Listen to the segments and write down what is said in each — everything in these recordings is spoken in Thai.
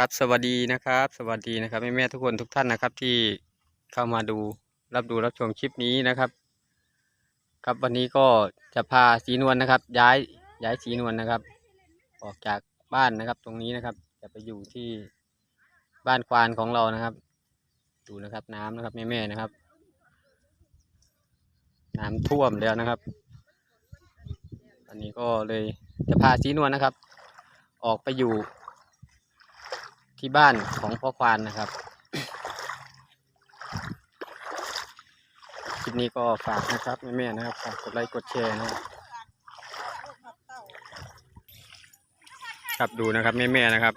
ครับสวัสดีนะครับ สวัสดีนะครับแม่แม่ๆทุกคนทุกท่านนะครับ ที่เข้ามาดูรับดูรับชมคลิปนี้นะครับ ครับวันนี้ก็จะพาสีนวลนะครับ ย้ายย้ายสีนวลนะครับ ออกจากบ้านนะครับ ตรงนี้นะครับ จะไปอยู่ที่บ้านควานของเรานะครับ ดูนะครับน้ำนะครับแม่แม่ๆนะครับ น้ำท่วมแล้วนะครับ อันนี้ก็เลยจะพาสีนวลนะครับ ออกไปอยู่ ที่บ้านของพ่อควานนะครับ คลิปนี้ก็ฝากนะครับแม่ๆนะครับฝากกดไลค์กดแชร์นะครับครับดูนะครับแม่ๆนะครับ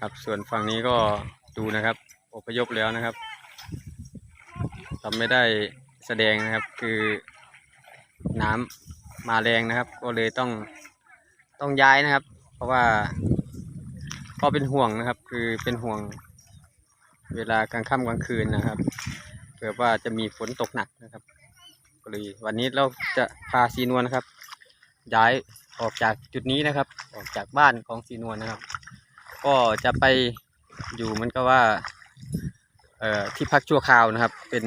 ครับส่วนฝั่งนี้ก็ดูนะครับอพยพแล้วนะครับทำไม่ได้แสดงนะครับคือน้ำมาแรงนะครับ ก็เลยต้องต้องย้ายนะครับ เพราะว่าก็เป็นห่วงนะครับ คือเป็นห่วง เวลากลางค่ำกลางคืนนะครับเผื่อว่าจะมีฝนตกหนักนะครับก็เลยวันนี้เราจะพาซีนวลนะครับ ย้ายออกจากจุดนี้นะครับ ออกจากบ้านของซีนวลนะครับ ก็จะไปอยู่มันก็ว่าเอ่อที่พักชั่วคราวนะครับ เป็น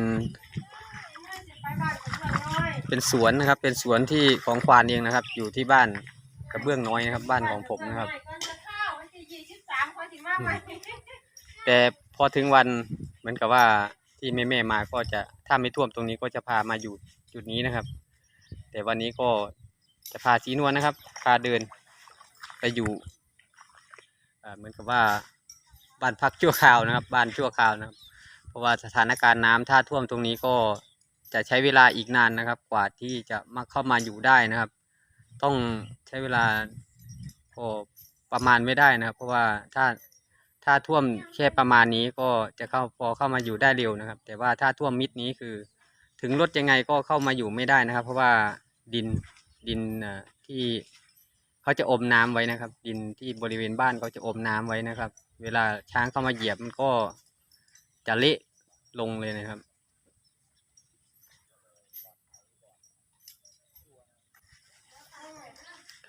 เป็นสวนนะครับ เป็นสวนที่ของควานเองนะครับ อยู่ที่บ้าน กระเบื้องน้อยนะครับ บ้านของผมนะครับ แต่พอถึงวันเหมือนกับว่าที่แม่แม่ๆมาก็จะถ้าไม่ท่วมตรงนี้ก็จะพามาอยู่จุดนี้นะครับ แต่วันนี้ก็จะพาสีนวลนะครับ พาเดินไปอยู่อ่าเหมือนกับว่าบ้านพักชั่วคราวนะครับ บ้านชั่วคราวนะครับ เพราะว่าสถานการณ์น้ำถ้าท่วมตรงนี้ก็จะใช้เวลาอีกนานนะครับ กว่าที่จะมาเข้ามาอยู่ได้นะครับ ต้องใช้เวลาก็ประมาณไม่ได้นะครับ เพราะว่าถ้าถ้าท่วมแค่ประมาณนี้ก็จะเข้าพอเข้ามาอยู่ได้เร็วนะครับ แต่ว่าถ้าท่วมมิดนี้คือ ถึงรถยังไงก็เข้ามาอยู่ไม่ได้นะครับ เพราะว่าดินดินที่เขาจะอมน้ำไว้นะครับ ดินที่บริเวณบ้านเขาจะอมน้ำไว้นะครับ เวลาช้างเข้ามาเหยียบมันก็จะเละลงเลยนะครับ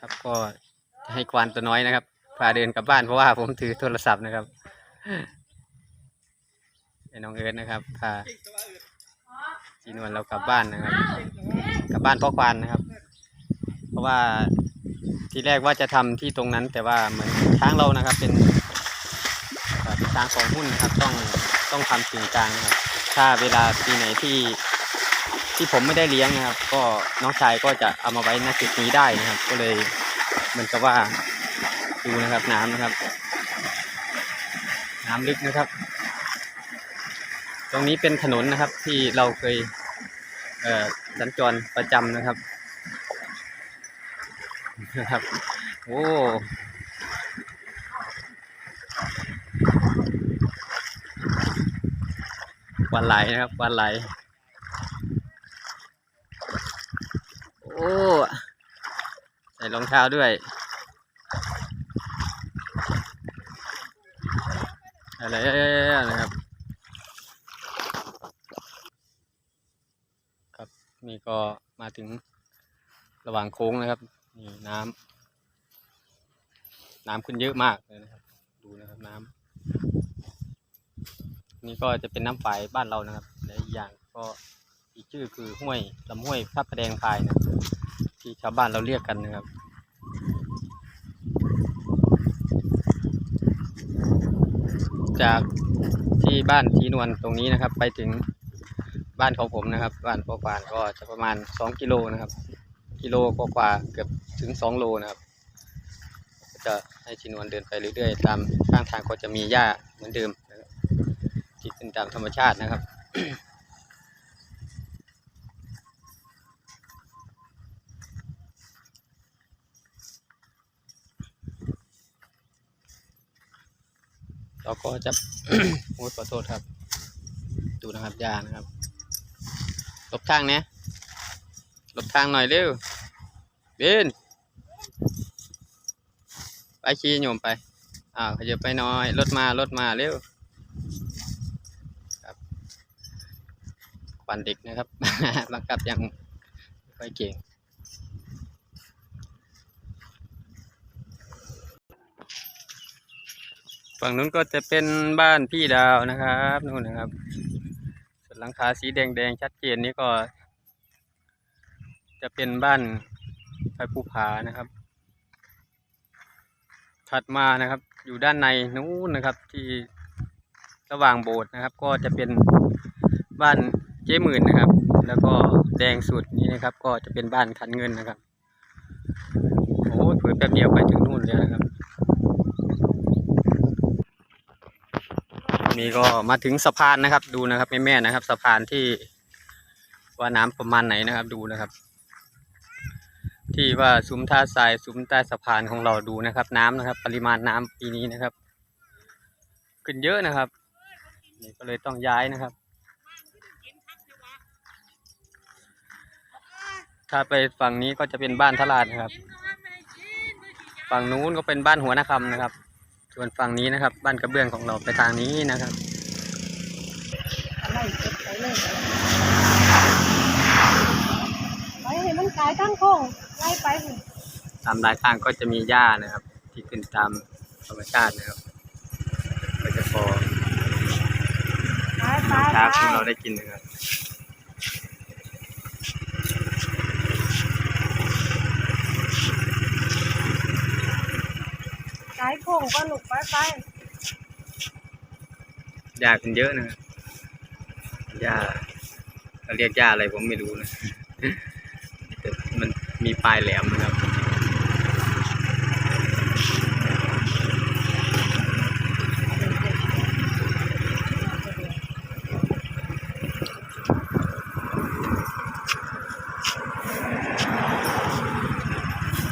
ครับก็ให้ควานตัวน้อยนะครับ พาเดินกลับบ้านเพราะว่าผมถือโทรศัพท์นะครับไอ้น้องเอิร์ธนะครับพาจีนวลเรากลับบ้านนะครับ กลับบ้านพ่อควานนะครับ เพราะว่าทีแรกว่าจะทำที่ตรงนั้น แต่ว่าเหมือนช้างเรานะครับ เป็นช้างของหุ้นนะครับ ต้องต้องทำถึงกลางนะครับ ถ้าเวลาปีไหนที่ ที่ผมไม่ได้เลี้ยงนะครับ ก็น้องชายก็จะเอามาไว้ณจุดนี้ได้นะครับ ก็เลยเหมือนกับว่าดูนะครับน้ำนะครับ น้ำลึกนะครับ ตรงนี้เป็นถนนนะครับที่เราเคยเอ่อสัญจรประจำนะครับนะครับ โอ้วันไหลนะครับวันไหล โอ้ ใส่รองเท้าด้วยอะไรนะครับ ครับนี่ก็มาถึงระหว่างโค้งนะครับนี่น้ำน้ำขึ้นเยอะมากเลยนะครับ ดูนะครับน้ำนี่ก็จะเป็นน้ำฝายบ้านเรานะครับและอีกอย่างก็ อีกชื่อคือห้วยลำห้วยพระประแดงพายนะที่ชาวบ้านเราเรียกกันนะครับจากที่บ้านทีนวลตรงนี้นะครับ ไปถึงบ้านของผมนะครับ บ้านพ่อควานก็จะประมาณสองกิโลนะครับ กิโลกว่าๆเกือบถึงสองโลนะครับจะให้ทีนวลเดินไปเรื่อยๆ ตามข้างทางก็จะมีหญ้าเหมือนเดิมนะที่เป็นตามธรรมชาตินะครับ เราก็จะโอ้ขอโทษครับ ดูนะครับยานะครับหลบทางนะหลบทางหน่อยเร็วเบนไปชี้โยมไปอ้าวขยับไปน่อยรถมารถมาเร็วครับควันเด็กนะครับบังคับยังไม่ค่อยเก่ง ฝั่งนู้นก็จะเป็นบ้านพี่ดาวนะครับนู่นนะครับส่วนหลังคาสีแดงๆชัดเจนนี้ก็ จะเป็นบ้านไฟภูผานะครับ ถัดมานะครับ อยู่ด้านในนู้นนะครับ ที่ระหว่างโบสถ์นะครับ ก็จะเป็นบ้านเจ๊หมื่นนะครับ แล้วก็แดงสุดนี้นะครับ ก็จะเป็นบ้านขันเงินนะครับโอ้ยเผยแป๊บเดียวไปถึงนู่นแล้วนะครับ นี่ก็มาถึงสะพานนะครับ ดูนะครับแม่ๆนะครับ สะพานที่ว่าน้ำประมาณไหนนะครับ ดูนะครับ ที่ว่าซุ้มท่าทรายซุ้มใต้สะพานของเราดูนะครับ น้ำนะครับ ปริมาณน้ำปีนี้นะครับ ขึ้นเยอะนะครับนี่ก็เลยต้องย้ายนะครับ ถ้าไปฝั่งนี้ก็จะเป็นบ้านทลาดนะครับ ฝั่งนู้นก็เป็นบ้านหัวนาคำนะครับ ส่วนฝั่งนี้นะครับ บ้านกระเบื้องของเราไปทางนี้นะครับไล่เก็บไปเลยไปให้มันกลายตั้งโค้งไล่ไปพุ่นตามรายทางก็จะมีหญ้านะครับ ที่ขึ้นตามธรรมชาตินะครับก็จะพอไปไปเช้าไปที่เราได้กินนะครับ กลายโค้งก็หนุกไปไปหญ้าขึ้นเยอะนะครับหญ้าเขาเรียกหญ้าอะไรผมไม่รู้นะแต่มันมีปลายแหลมนะครับ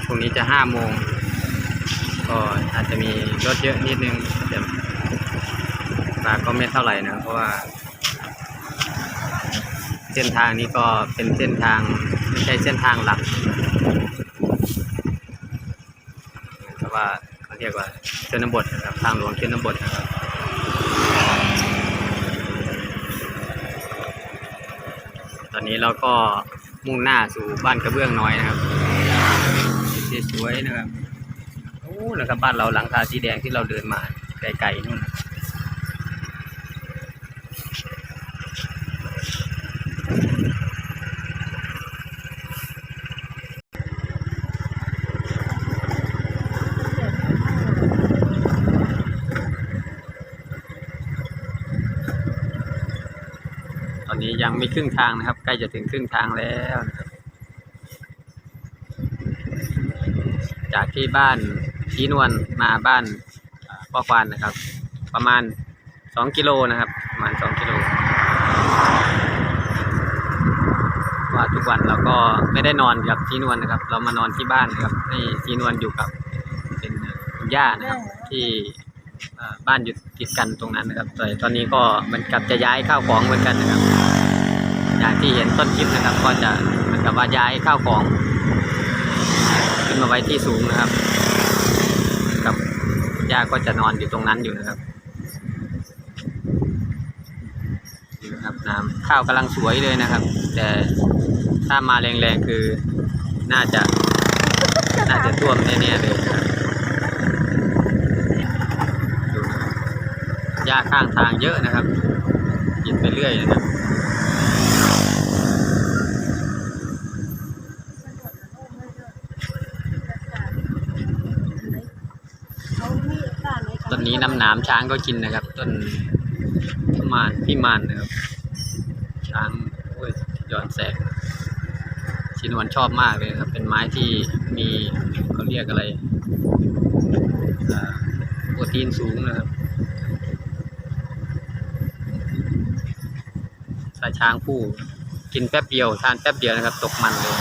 พรุ่งนี้จะห้าโมง ก็อาจจะมีรถเยอะนิดนึงแต่ราก็ไม่เท่าไหร่นะเพราะว่า เส้นทางนี้ก็เป็นเส้นทางไม่ใช่เส้นทางหลักแต่ว่าเขาเรียกว่าชนบทนะครับทางหลวงชนบทนะครับตอนนี้เราก็มุ่งหน้าสู่บ้านกระเบื้องน้อยนะครับสวยๆนะครับ โอ้นะครับบ้านเราหลังคาสีแดงที่เราเดินมาไกลๆนู่นตอนนี้ยังไม่ครึ่งทางนะครับ ใกล้จะถึงครึ่งทางแล้วนะครับจากที่บ้าน ชี้นวลมาบ้านพ่อควานนะครับ ประมาณสองกิโลนะครับ ประมาณสองกิโลว่าทุกวันเราก็ไม่ได้นอนกับชี้นวลนะครับ เรามานอนที่บ้านนะครับ ให้ชี้นวลอยู่กับเป็นคุณย่านะครับ ที่บ้านอยู่ติดกันตรงนั้นนะครับแต่ตอนนี้ก็มันกับจะย้ายข้าวของเหมือนกันนะครับอย่างที่เห็นต้นคลิปนะครับ ก็จะมือนกับว่าย้ายข้าวของ ขึ้นมาไว้ที่สูงนะครับ ย่าก็จะนอนอยู่ตรงนั้นอยู่นะครับนี่นะครับน้ำข้าวกำลังสวยเลยนะครับ แต่ถ้ามาแรงๆคือน่าจะน่าจะท่วมแน่ๆเลยนะครับดูนะครับหญ้าข้างทางเยอะนะครับ กินไปเรื่อยนะครับ เขามีโอกาสไหม ต้นนี้น้ำ หนามช้างก็กินนะครับ ต้นพิมานพิมานนะครับ ช้างโอ้ยย้อนแสงชินวันชอบมากเลยครับ เป็นไม้ที่มีเขาเรียกอะไรโปรตีนสูงนะครับถ้าช้างผู้กินแป๊บเดียวทานแป๊บเดียวนะครับ ตกมันเลย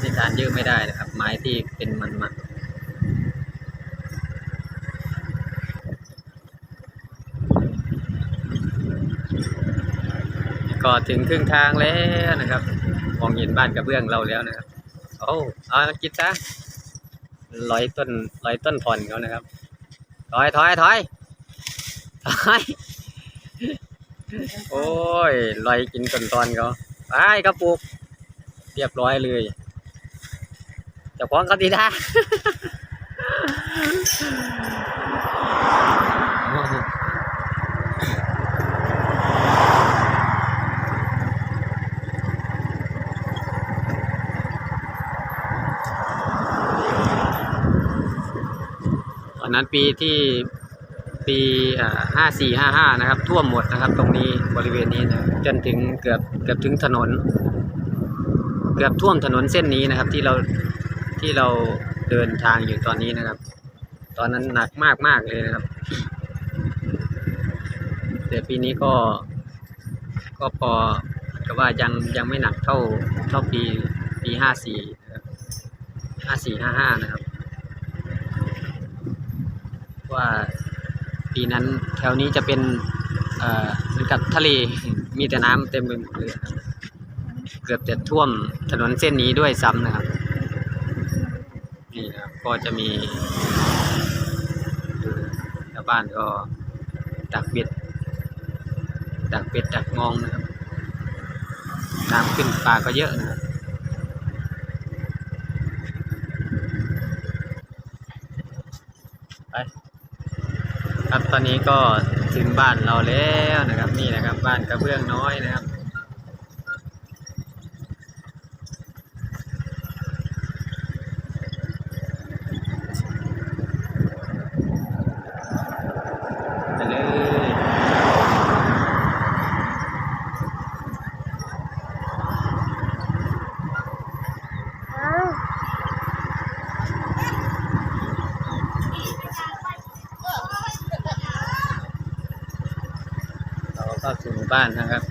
นี่ทานเยอะไม่ได้นะครับ ไม้ที่เป็นมันมัน ก็ถึงครึ่งทางแล้วนะครับ มองเห็นบ้านกระเบื้องเราแล้วนะครับ โอ้เอามากินซะร้อยต้นร้อยต้นผ่อนเขานะครับ ถอยถอยถอยถอยโอ้ยลอยกินต้นตอนเขาไปกระปุกเรียบร้อยเลยเจะพ้าของเขาดีนะ นั้นปีที่ปีห้าสี่ห้าห้านะครับท่วมหมดนะครับ ตรงนี้บริเวณนี้นะจนถึงเกือบเกือบถึงถนน เกือบท่วมถนนเส้นนี้นะครับ ที่เราที่เราเดินทางอยู่ตอนนี้นะครับ ตอนนั้นหนักมากมากเลยนะครับแต่ปีนี้ก็ ก็พอแต่ว่ายังยังไม่หนักเท่าเท่าปีปีห้าสี่นะครับห้าสี่ห้าห้านะครับ ว่า ปีนั้นแถวนี้จะเป็นเอ่อเหมือนกับทะเลมีแต่น้ำเต็มไปหมดเลยครับเกือบจะท่วมถนนเส้นนี้ด้วยซ้ำนะครับนี่นะครับก็จะมีชาวบ้านก็ดักเบ็ดดักเป็ดดักงองนะครับน้ำขึ้นปลาก็เยอะนะครับไป ครับตอนนี้ก็ถึงบ้านเราแล้วนะครับ นี่นะครับ บ้านกระเบื้องน้อยนะครับ ไปเลย อ้าว เข้าสู่หมู่บ้านนะครับ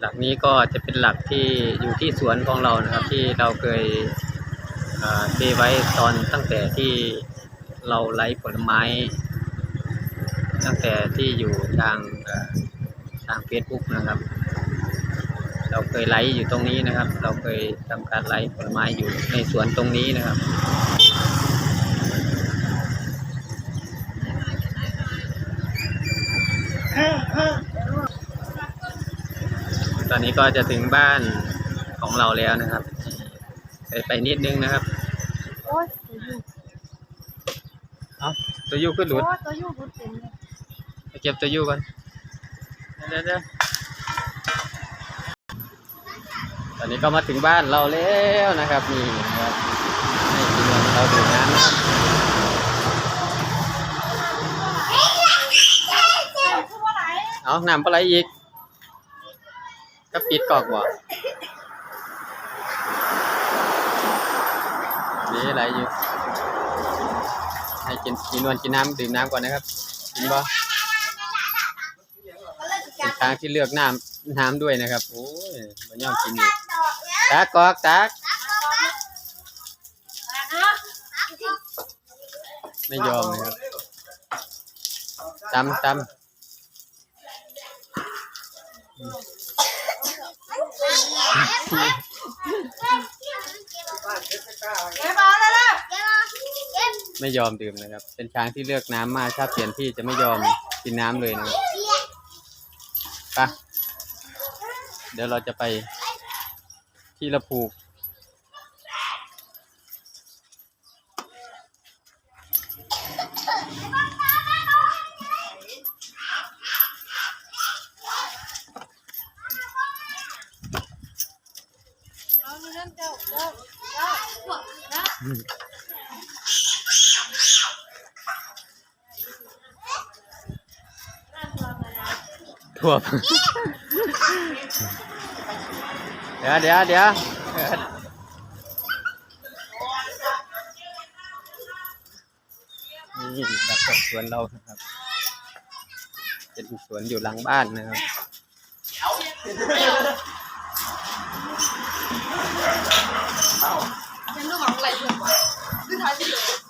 หลักนี้ก็จะเป็นหลักที่อยู่ที่สวนของเรานะครับ ที่เราเคยเอ่อเทไว้ตอนตั้งแต่ที่เราไลฟ์ผลไม้ ตั้งแต่ที่อยู่ทางเอ่อทาง Facebook นะครับ เราเคยไลฟ์อยู่ตรงนี้นะครับ เราเคยทำการไลฟ์ผลไม้อยู่ในสวนตรงนี้นะครับตอนนี้ก็จะถึงบ้านของเราแล้วนะครับ ไปไปนิดนึงนะครับโอ้ยตัวยูเอาตัวยูขึ้นหลุดโอ้ยตัวยูบุดเต็มเลยไป เก็บตัวยูก่อนเดี๋ยวเดี๋ยวตอนนี้ก็มาถึงบ้านเราแล้วนะครับนี่นะครับให้กินนเราดื่มน้ำนะครับคือาหนเอาน้ำปลาไหลอีก ก็ปิดกอกบ่นี่อะไรอยู่ ให้กินกินนวลกินน้ำดื่มน้ำก่อนนะครับ กินบ่ เป็นทางที่เลือกน้ำน้ำด้วยนะครับ โอ้ยมันย่อมกินอีกตักกอกตักไม่ยอมนะครับตำตำเก็บเอาแล้วล่ะไม่ยอมดื่มนะครับ เป็นช้างที่เลือกน้ำมากถ้าเปลี่ยนที่จะไม่ยอมกินน้ำเลยนะครับ ไปเดี๋ยวเราจะไปที่ละพูก ท่วม เดี๋ยวเดี๋ยวเดี๋ยวนี่แบบของสวนเรานะครับ เป็นสวนอยู่หลังบ้านนะครับยังดูกของอะไรอยู่คือท้ายที่เหลือ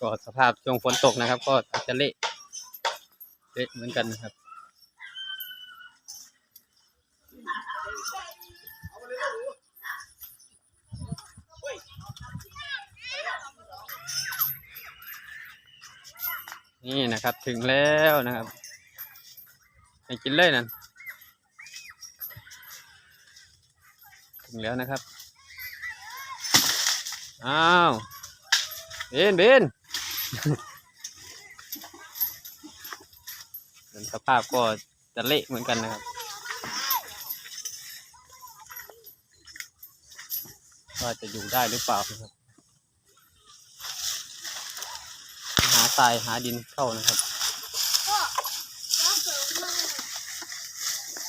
ก็สภาพช่วงฝนตกนะครับ ก็อาจจะเละเละเหมือนกันนะครับนี่นะครับถึงแล้วนะครับไปกินเลยนั่นถึงแล้วนะครับ อ้าวเบนเบน ส่วนสภาพก็จะเละเหมือนกันนะครับว่าจะอยู่ได้หรือเปล่าครับหาทรายหาดินเข้านะครับ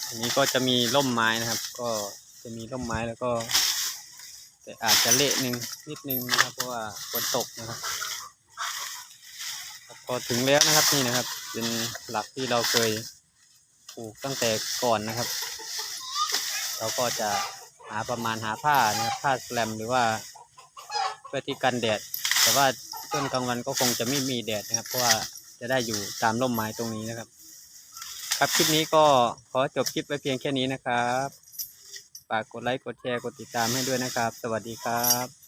อันนี้ก็จะมีร่มไม้นะครับ ก็จะมีร่มไม้แล้วก็ แต่อาจจะเละนึงนิดนึงนะครับ เพราะว่าฝนตกนะครับ พอถึงแล้วนะครับนี่นะครับ เป็นหลักที่เราเคยปลูกตั้งแต่ก่อนนะครับ เราก็จะหาประมาณหาผ้านะครับผ้าแสลมหรือว่าเพื่อที่กันแดด แต่ว่าช่วงกลางวันก็คงจะไม่มีแดดนะครับ เพราะว่าจะได้อยู่ตามร่มไม้ตรงนี้นะครับ ครับคลิปนี้ก็ขอจบคลิปไว้เพียงแค่นี้นะครับฝากกดไลค์กดแชร์กดติดตามให้ด้วยนะครับ สวัสดีครับ